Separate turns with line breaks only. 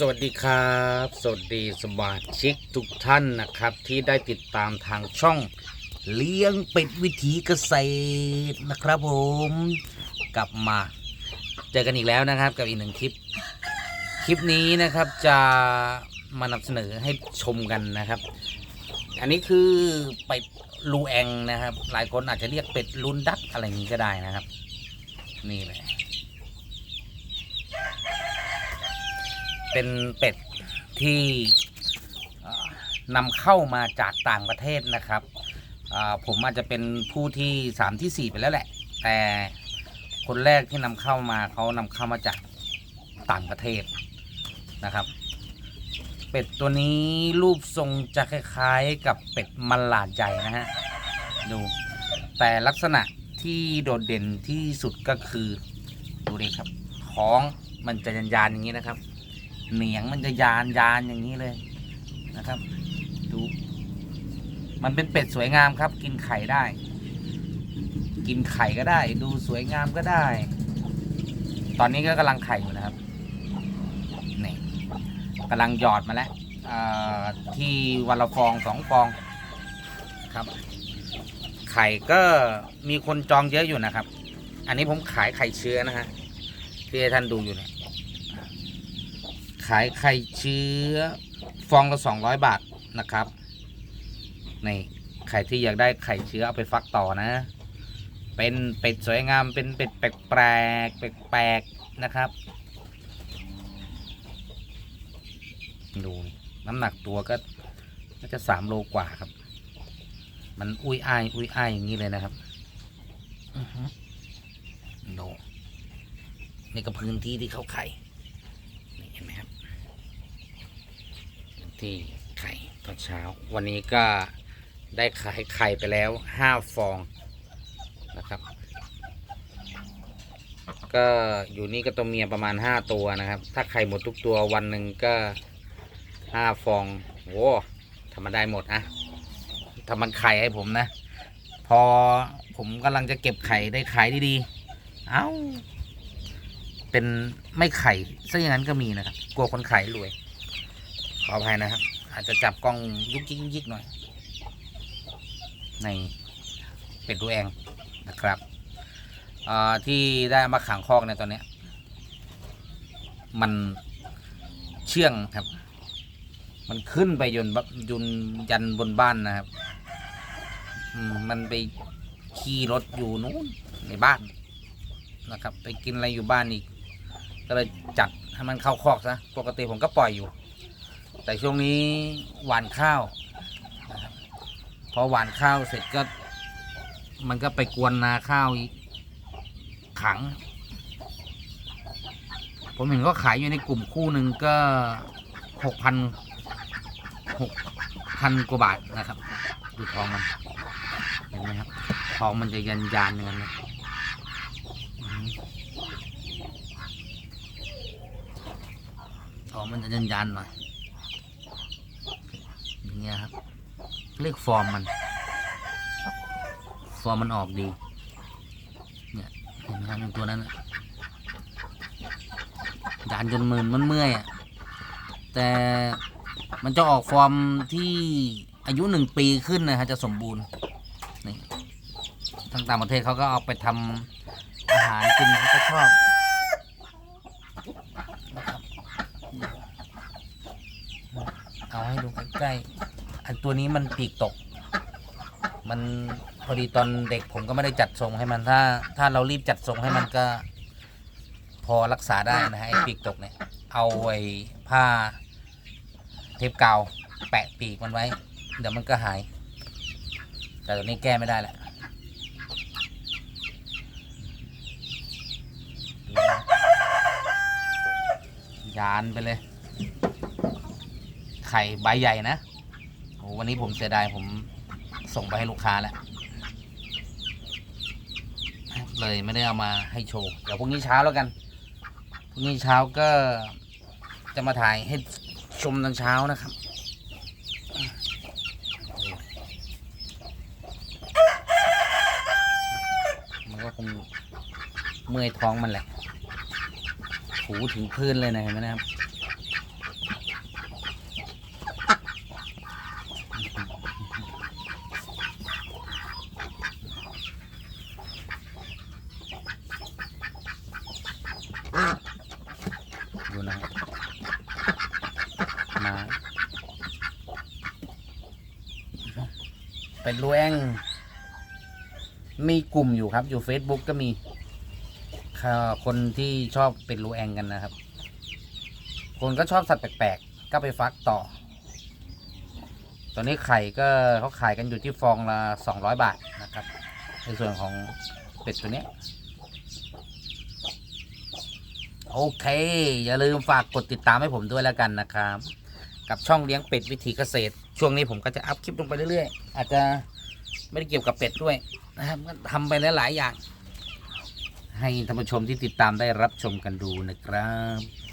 สวัสดีครับ สวัสดีสมาชิกทุกท่านนะครับ ที่ได้ติดตามทางช่อง เลี้ยงเป็ดวิถีเกษตรนะครับผม กลับมา เจอกันอีกแล้วนะครับกับอีกหนึ่งคลิป คลิปนี้นะครับจะมานำเสนอให้ชมกันนะครับ อันนี้คือเป็ดลูแองนะครับ หลายคนอาจจะเรียกเป็ดลุนดักอะไรอย่างนี้ก็ได้นะครับ นี่เลย เป็นเป็ดที่นำเข้ามาจากต่างประเทศนะครับ ผมอาจจะเป็นผู้ที่สามที่สี่ไปแล้วแหละ แต่คนแรกที่นำเข้ามาเขานำเข้ามาจากต่างประเทศนะครับ เป็ดตัวนี้รูปทรงจะคล้ายๆกับเป็ดมันหลาดใหญ่นะฮะดูแต่ลักษณะที่โดดเด่นที่สุดก็คือดูดิครับท้องมันจะยานอย่างนี้นะครับ เหนียงมันจะยานยานอย่างนี้เลยนะครับ ดู มันเป็นเป็ดสวยงามครับ กินไข่ได้ กินไข่ก็ได้ ดูสวยงามก็ได้ ตอนนี้ก็กำลังไข่อยู่นะครับนี่กำลังหยอดมาแล้วที่วันละฟองสองฟองครับ ไข่ก็มีคนจองเยอะอยู่นะครับ อันนี้ผมขายไข่เชื้อนะฮะที่ท่านดูอยู่เนี่ย ขายไข่เชื้อฟองละสองร้อยบาทนะครับนี่ใครที่อยากได้ไข่เชื้อเอาไปฟักต่อนะ เป็นเป็ดสวยงามเป็นเป็ดแปลกแปลกแปลกๆนะครับดูน้ำหนักตัวก็น่าจะสามโลกว่าครับ มันอุ้ยอ้ายอุ้ยอ้ายอย่างนี้เลยนะครับอือฮึดูนี่ก็พื้นที่ที่เขาไข่ นี่เห็นไหมครับ ที่ไข่ตอนเช้า วันนี้ก็ได้ขายไข่ไปแล้วห้าฟองนะครับ ก็อยู่นี่ก็ตัวเมียประมาณห้าตัวนะครับ ถ้าไข่หมดทุกตัววันหนึ่งก็ห้าฟองโว้ทำมันได้หมดนะทำมันไข่ให้ผมนะ พอผมกำลังจะเก็บไข่ได้ขายดีๆ เอ้า เป็นไม่ไข่ซะอย่างนั้นก็มีนะครับ กลัวคนขายรวย ขออภัยนะครับ อาจจะจับกล้องยุกยิกยิกหน่อย ในเป็ดดูแองนะครับที่ได้มาขังคอกในตอนนี้ มันเชื่องครับ มันขึ้นไปยนยนยันบนบ้านนะครับมมันไปขี่รถอยู่นู้นในบ้านนะครับ ไปกินอะไรอยู่บ้านอีก ก็เลยจัดให้มันเข้าคอกซะปกติผมก็ปล่อยอยู่ แต่ช่วงนี้หวานข้าวนะครับพอหวานข้าวเสร็จก็ มันก็ไปกวนนาข้าวอีกขัง ผมเห็นก็ขายอยู่ในกลุ่มคู่หนึ่งก็หกพันหกพันกว่าบาทนะครับดูทองมันเห็นไหมครับทองมันจะยันยานๆอย่างนั้นนะทองมันจะยันยันหน่อย อย่างเงี้ยครับ เรียกฟอร์มมัน ฟอร์มมันออกดี เนี่ยเห็นไหมครับตัวนั้นน่ะยันจนมืนมันเมื่อยอะ แต่มันจะออกฟอร์มที่อายุหนึ่งปีขึ้นนะฮะจะสมบูรณ์นี่ทางต่างประเทศเขาก็เอาไปทำอาหารกินเขาก็ชอบ เอาให้ดูใกล้ๆอัน ตัวนี้มันปีกตก มันพอดีตอนเด็กผมก็ไม่ได้จัดทรงให้มันถ้า ถ้าเรารีบจัดทรงให้มันก็ พอรักษาได้นะฮะไอ้ปีกตกเนี่ย เอาไอ้ผ้า เทปกาวแปะปีกมันไว้ เดี๋ยวมันก็หาย แต่ตัวนี้แก้ไม่ได้แหละยานไปเลย ไข่ใบใหญ่นะ วันนี้ผมเสียดายผมส่งไปให้ลูกค้าแล้ว เลยไม่ได้เอามาให้โชว์ เดี๋ยวพรุ่งนี้เช้าแล้วกันพรุ่งนี้เช้าก็จะมาถ่ายให้ชมตอนเช้านะครับมันก็คงเมื่อยท้องมันแหละ หูถึงพื้นเลยนะเห็นไหมนะครับ มาเป็นรูแองมีกลุ่มอยู่ครับ อยู่ Facebook ก็มีคนที่ชอบเป็นรูแองกันนะครับ คนก็ชอบสัตว์แปลกๆ ก็ไปฟักต่อ ตอนนี้ไข่ก็เขาขายกันอยู่ที่ฟองละสองร้อยบาทนะครับ ในส่วนของเป็ดตัวนี้ โอเค อย่าลืมฝากกดติดตามให้ผมด้วยแล้วกันนะครับ กับช่องเลี้ยงเป็ดวิถีเกษตร ช่วงนี้ผมก็จะอัพคลิปลงไปเรื่อยๆ อาจจะไม่ได้เกี่ยวกับเป็ดด้วยนะครับทำไปหลายๆอย่าง ให้ท่านผู้ชมที่ติดตามได้รับชมกันดูนะครับ